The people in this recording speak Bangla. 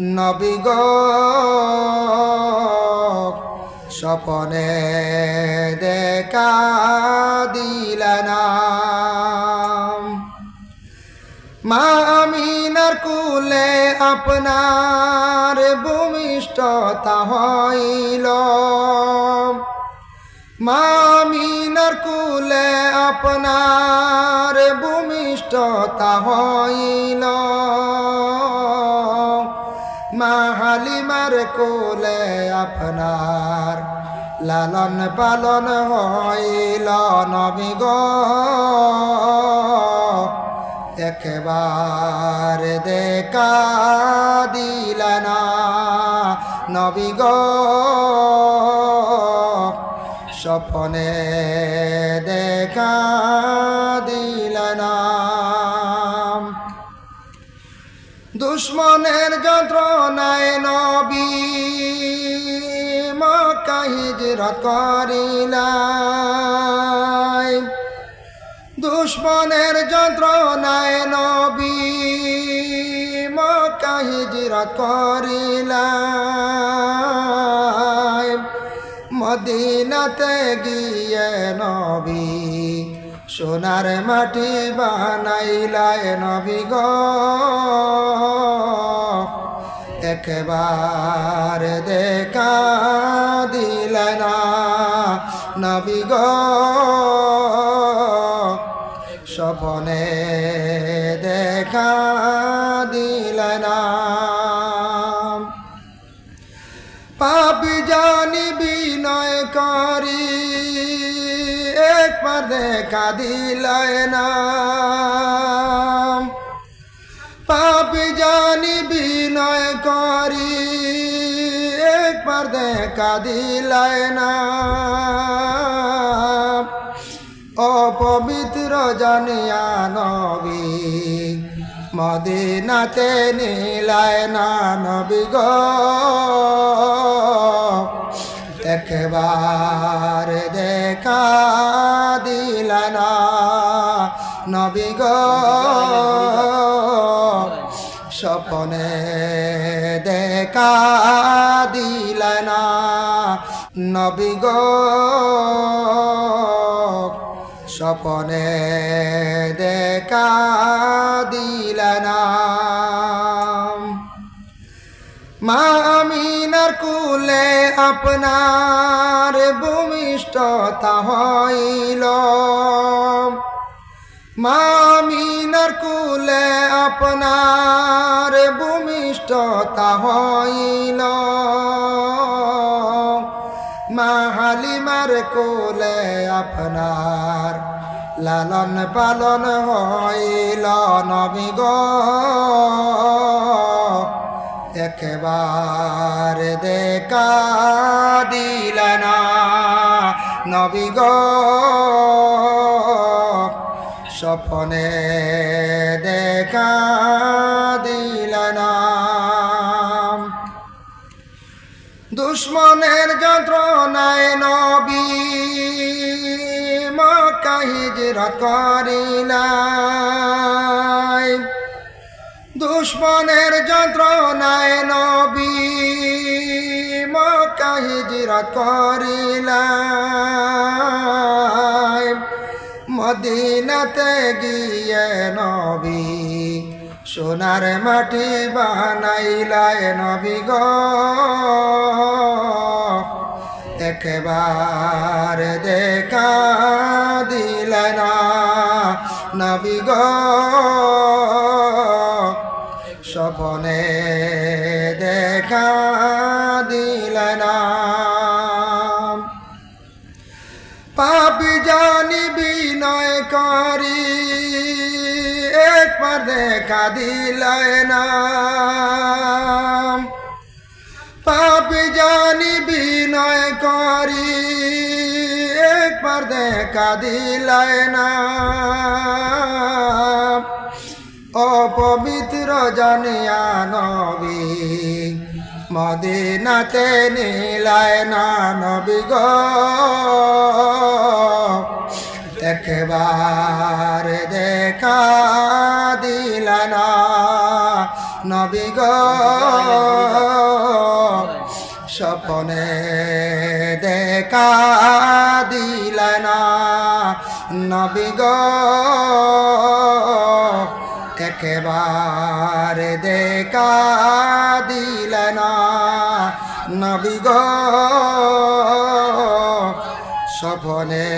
নবী গো, স্বপনে দেখা দিলানা মা আমিনার কুলে আপনার ভূমিষ্ঠতা হইল। মা কুলে আপনার ভূমিষ্ঠতা হইল। মা হালিমার কোলে আপনার লালন পালন হইল নবী গো। একবার দেখা দিলানা নবী গো। স্বপনে দেখা দিলানা দুশ্মনের যন্ত্রণায় হিজরত করিলাই দুশ্মনের যন্ত্রণায় নবী মক্কা হিজরত করিলাই মদিনাতে গিয়ে নবী সোনার মাটি বানাইলায় নবী গো। একবার দেখা দিলে না। নবী গো, স্বপনে দেখা দিলে না। পাপি জানি বিনয় করি, একবার দেখা দিলায় না। করি একবার দেখা দিলায় না। অপবিত্র জানিয়া নবী মদিনাতে নীলায় না নবী গো। একবার দেখা দিলানা নবী গো। স্বপনে দেখা দিলানা নবী গো, স্বপনে দেখা দিলানা মা আমিনার কুলে আপনার ভূমিষ্ঠতা হইল। মা আমিনার কুলে আপনার ভূমিষ্ঠতা হইল। মা হালিমার কোলে আপনার লালন পালন হইল নবী গো। একবার দেখা দিলানা নবী গো। স্বপনে দেখা দুশ্মনের যন্ত্রণায় নবী মক্কা হিজরত করিলাই দুশ্মনের যন্ত্রণায় নবী মক্কা হিজরত করিলাই মদিনাতে গিয়ে নবী সোনার মাটি বানাইলায় নবী গো। একবার দেখা দিলে না নবী গো। স্বপনে দেখা দেখা দিলায় না। পাপি জানি বিনয় করি, একবার দেখা দিলায় না। অপবিত্র জানিয়া নবী মদিনাতে নীলায় না নবী গো। একবার দেখা দিলানা নবী স্বপনে দেখা দিলে না নবী গো। একেবারে দেখা দিলে না নবী গো। স্বপনে